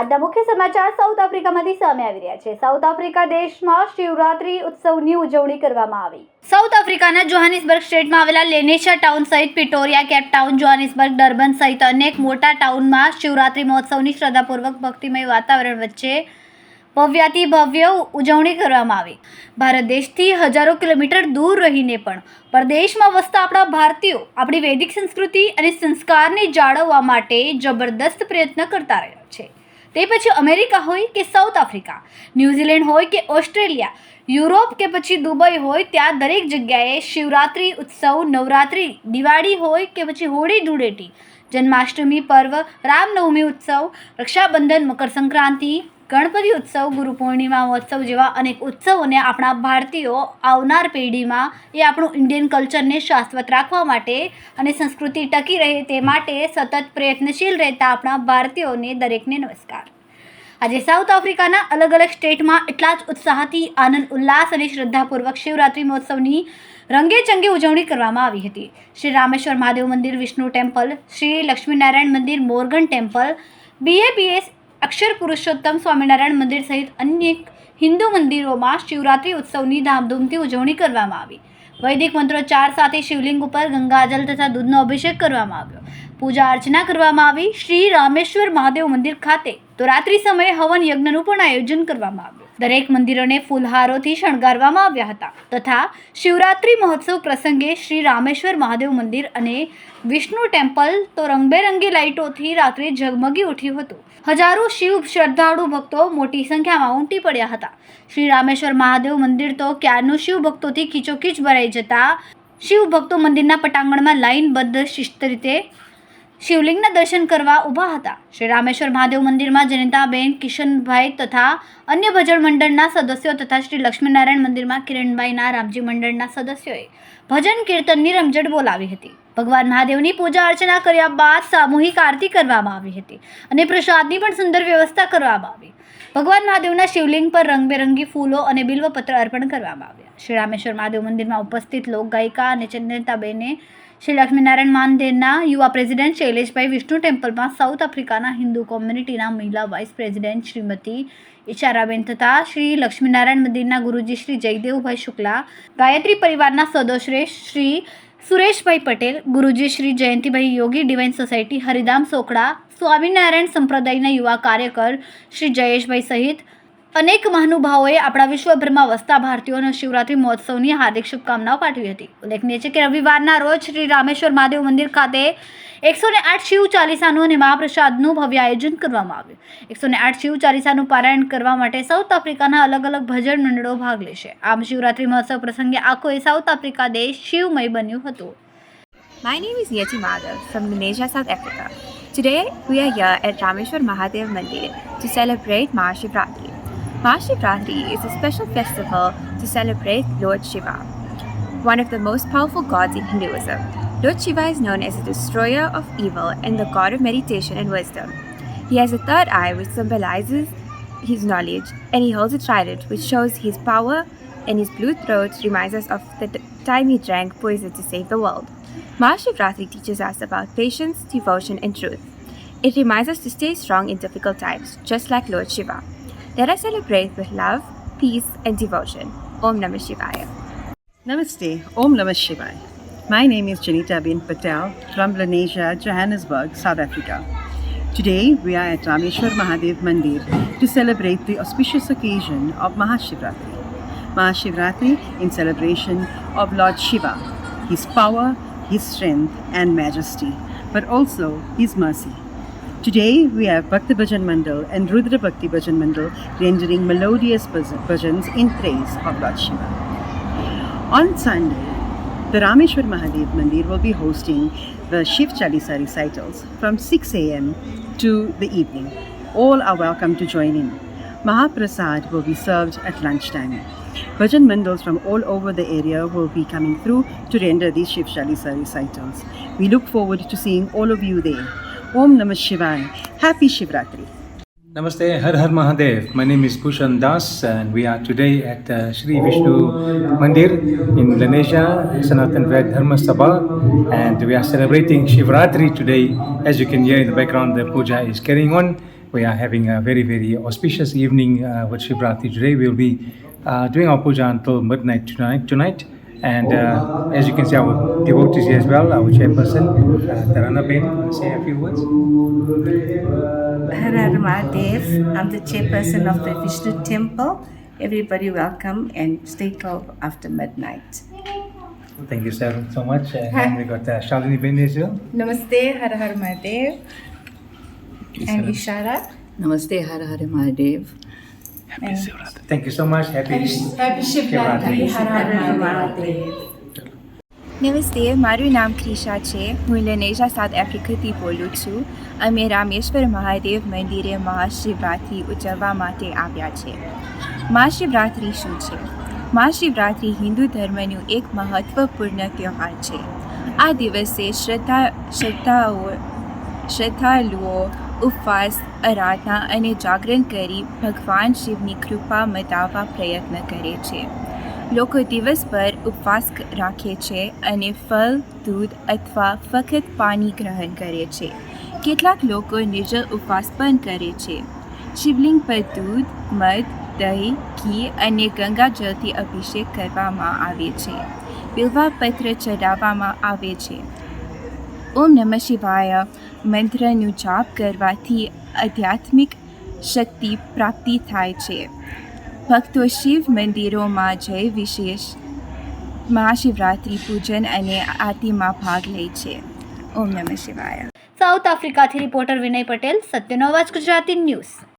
આજના મુખ્ય સમાચાર સાઉથ આફ્રિકામાંથી સામે આવી રહ્યા છે. સાઉથ આફ્રિકા દેશમાં શિવરાત્રી ઉત્સવની ઉજવણી કરવામાં આવી. સાઉથ આફ્રિકાના જોહાનિસબર્ગ સ્ટેટમાં આવેલા લેનેશા ટાઉન સહિત Pretoria Cape Town, Johannesburg, Durban સહિત અનેક મોટા ટાઉનમાં શિવરાત્રી મહોત્સવની શ્રદ્ધાપૂર્વક ભક્તિમય વાતાવરણ વચ્ચે ભવ્યાતિ ભવ્ય ઉજવણી કરવામાં આવી. ભારત દેશથી હજારો કિલોમીટર દૂર રહીને પણ પરદેશમાં વસતા આપણા ભારતીયો આપણી વૈદિક સંસ્કૃતિ અને સંસ્કારને જાળવવા માટે જબરદસ્ત પ્રયત્ન કરતા રહ્યા છે. તે પછી અમેરિકા હોય કે સાઉથ આફ્રિકા, ન્યૂઝીલેન્ડ હોય કે ઓસ્ટ્રેલિયા, યુરોપ કે પછી દુબઈ હોય ત્યાં દરેક જગ્યાએ શિવરાત્રિ ઉત્સવ, નવરાત્રિ, દિવાળી હોય કે પછી હોળી ધૂળેટી, જન્માષ્ટમી પર્વ, રામનવમી ઉત્સવ, રક્ષાબંધન મકર સંક્રાંતિ ગણપતિ ઉત્સવ, ગુરુ પૂર્ણિમા, મહોત્સવ જેવા અનેક ઉત્સવોને આપણા ભારતીયો આવનાર પેઢીમાં એ આપણું ઇન્ડિયન કલ્ચરને શાશ્વત રાખવા માટે અને સંસ્કૃતિ ટકી રહે તે માટે સતત પ્રયત્નશીલ રહેતા આપણા ભારતીયોને દરેકને નમસ્કાર. આજે સાઉથ આફ્રિકાના અલગ અલગ સ્ટેટમાં એટલા જ ઉત્સાહથી આનંદ, ઉલ્લાસ અને શ્રદ્ધાપૂર્વક શિવરાત્રિ મહોત્સવની રંગે ચંગે ઉજવણી કરવામાં આવી હતી. શ્રી રામેશ્વર મહાદેવ મંદિર, વિષ્ણુ ટેમ્પલ, શ્રી લક્ષ્મીનારાયણ મંદિર, Morgan temple BAPS Akshar Purushottam Swaminarayan મંદિર સહિત અન્ય હિન્દુ મંદિરોમાં શિવરાત્રિ ઉત્સવની ધામધૂમથી ઉજવણી કરવામાં આવી. વૈદિક મંત્રોચ્ચાર સાથે શિવલિંગ ઉપર ગંગાજલ તથા દૂધનો અભિષેક કરવામાં આવ્યો. પૂજા અર્ચના કરવામાં આવી. શ્રી રામેશ્વર મહાદેવ મંદિર ખાતે તો રાત્રિ સમયે હવન યજ્ઞનું પણ આયોજન કરવામાં આવ્યું. દરેક મંદિરોને ફૂલહારોથી શણગારવામાં આવ્યા હતા તથા શિવરાત્રિ મહોત્સવ પ્રસંગે શ્રી રામેશ્વર મહાદેવ મંદિર અને વિષ્ણુ ટેમ્પલ તો રંગબેરંગી લાઇટોથી રાત્રે ઝગમગી ઉઠ્યું હતું. હજારો શિવ શ્રદ્ધાળુ ભક્તો મોટી સંખ્યામાં ઉમટી પડ્યા હતા. શ્રી રામેશ્વર મહાદેવ મંદિર તો ક્યારનું શિવ ભક્તોથી ખીચોખીચ ભરાઈ જતા શિવ ભક્તો મંદિરના પટાંગણમાં લાઇનબદ્ધ શિસ્ત રીતે શિવલિંગના દર્શન કરવા ઊભા હતા. શ્રી રામેશ્વર મહાદેવ મંદિરમાં જનિતાબેન, કિશનભાઈ તથા અન્ય ભજન મંડળના સદસ્યો તથા શ્રી લક્ષ્મીનારાયણ મંદિરમાં કિરણભાઈના, રામજી મંડળના સદસ્યોએ ભજન કીર્તનની રમઝટ બોલાવી હતી. ભગવાન મહાદેવની પૂજા અર્ચના કર્યા બાદ સામૂહિક આરતી કરવામાં આવી હતી અને પ્રસાદની પણ સુંદર વ્યવસ્થા કરવામાં આવી. ભગવાન મહાદેવના શિવલિંગ પર રંગબેરંગી ફૂલો અને બિલ્વપત્ર અર્પણ કરવામાં આવ્યા. શ્રી રામેશ્વર મહાદેવ મંદિરમાં ઉપસ્થિત લોકગાયિકા અને ચંદ્રતાબેને શ્રી લક્ષ્મીનારાયણ માનદેરના યુવા પ્રેસિડેન્ટ શૈલેષભાઈ વિષ્ણુ ટેમ્પલમાં સાઉથ આફ્રિકાના હિન્દુ કોમ્યુનિટીના મહિલા વાઇસ પ્રેસિડેન્ટ શ્રીમતી ઈશારાબેન તથા શ્રી લક્ષ્મીનારાયણ મંદિરના ગુરુજી શ્રી જયદેવભાઈ શુક્લા, ગાયત્રી પરિવારના સદસ્યશ્રેષ્ઠ શ્રી સુરેશભાઈ પટેલ, ગુરુજી શ્રી જયંતિભાઈ યોગી, ડિવાઇન સોસાયટી હરિધામ સોકડા સ્વામિનારાયણ સંપ્રદાયના યુવા કાર્યકર શ્રી જયેશભાઈ સહિત અનેક મહાનુભાવોએ આપણા વિશ્વભરમાં વસતા ભારતીયોને શિવરાત્રિ મહોત્સવની હાર્દિક શુભકામનાઓ પાઠવી હતી ઉલ્લેખનીય છે કે રવિવારના રોજ શ્રી રામેશ્વર મહાદેવ મંદિર ખાતે એકસો ને આઠ શિવ ચાલીસાનું અને મહાપ્રસાદનું ભવ્ય આયોજન કરવામાં આવ્યું એકસો ને આઠ શિવ ચાલીસાનું પારાયણ કરવા માટે સાઉથ આફ્રિકાના અલગ અલગ ભજન મંડળો ભાગ લેશે આમ શિવરાત્રિ મહોત્સવ પ્રસંગે આખો એ સાઉથ આફ્રિકા દેશ શિવમય બન્યું હતું My name is Yeti Madhav from Lenasia, South Africa. Today we are here at Rameshwar Mahadev Mandir to celebrate Mahashivratri. Mahashivratri is a special festival to celebrate Lord Shiva, one of the most powerful gods in Hinduism. Lord Shiva is known as the destroyer of evil and the god of meditation and wisdom. He has a third eye which symbolizes his knowledge, and he holds a trident which shows his power, and his blue throat reminds us of the time he drank poison to save the world. Mahashivratri teaches us about patience, devotion, and truth. It reminds us to stay strong in difficult times, just like Lord Shiva. Let us celebrate with love, peace, and devotion. Om Namah Shivaya. Namaste, Om Namah Shivaya. My name is Janita Bin Patel from Lenasia, Johannesburg, South Africa. Today we are at Rameshwar Mahadev Mandir to celebrate the auspicious occasion of Mahashivratri. Mahashivratri in celebration of Lord Shiva, his power, his strength and majesty, but also his mercy. Today we have Bhakti Bhajan Mandal and Rudra Bhakti Bhajan Mandal rendering melodious bhaj- bhajans in praise of Lord Shiva. On Sunday, the Rameshwar Mahadev Mandir will be hosting the Shiv Chalisa recitals from 6 a.m. to the evening. All are welcome to join in. Mahaprasad will be served at lunchtime. Bhajan mandals from all over the area will be coming through to render these Shiv Chalisa recitals. We look forward to seeing all of you there. Om Namah Shivaya. Happy Shivratri. Namaste, Har Har Mahadev. My name is Bhushan Das, and we are today at uh, Sri Vishnu Mandir in Lenasia, Sanatan Ved Dharma Sabha, and we are celebrating Shivratri today. As you can hear in the background, the puja is carrying on, we are having a very, very auspicious evening uh, with Shivratri. Today we'll be uh, doing our puja until midnight tonight. tonight. And uh, as you can see, our devotees here as well, our chairperson, uh, Tarana Ben, say a few words. Har Har Mahadev. I'm the chairperson of the Vishnu temple. Everybody welcome and stay till after midnight. Thank you, sir, so much. And then we got uh, Shalini Ben as well. Namaste, Har Har Mahadev. And Ishara. Namaste Har Har Mahadev. Thank you so much. Happy, Happy Shivratri, Har Har Mahadev. નમસ્તે મારું નામ ક્રિશા છે હું Indonesia south આફ્રિકાથી બોલું છું અમે રામેશ્વર મહાદેવ મંદિરે મહાશિવરાત્રિ ઉજવવા માટે આવ્યા છે મહાશિવરાત્રિ શું છે મહાશિવરાત્રિ હિન્દુ ધર્મનું એક મહત્વપૂર્ણ તહેવાર છે આ દિવસે શ્રદ્ધા શ્રદ્ધાઓ શ્રદ્ધાળુઓ ઉપવાસ, આરાધના અને જાગરણ કરી ભગવાન શિવની કૃપા મતાવવા પ્રયત્ન કરે છે. લોકો દિવસભર ઉપવાસ રાખે છે અને ફળ, દૂધ અથવા ફક્ત પાણી ગ્રહણ કરે છે. કેટલાક લોકો નિર્જળ ઉપવાસ પણ કરે છે. શિવલિંગ પર દૂધ, મધ, દહીં, ઘી અને ગંગાજળથી અભિષેક કરવામાં આવે છે. બિલ્વા પત્ર ચઢાવવામાં આવે છે. ઓમ નમઃ શિવાય. મંત્રનું જાપ કરવાથી આધ્યાત્મિક શક્તિ પ્રાપ્તિ થાય છે. ભક્તો શિવ મંદિરોમાં જઈ વિશેષ મહાશિવરાત્રિ પૂજન અને આરતીમાં ભાગ લે છે. ઓમ નમઃ શિવાય. સાઉથ આફ્રિકાથી રિપોર્ટર વિનય પટેલ, સત્યનો અવાજ ગુજરાતી ન્યૂઝ.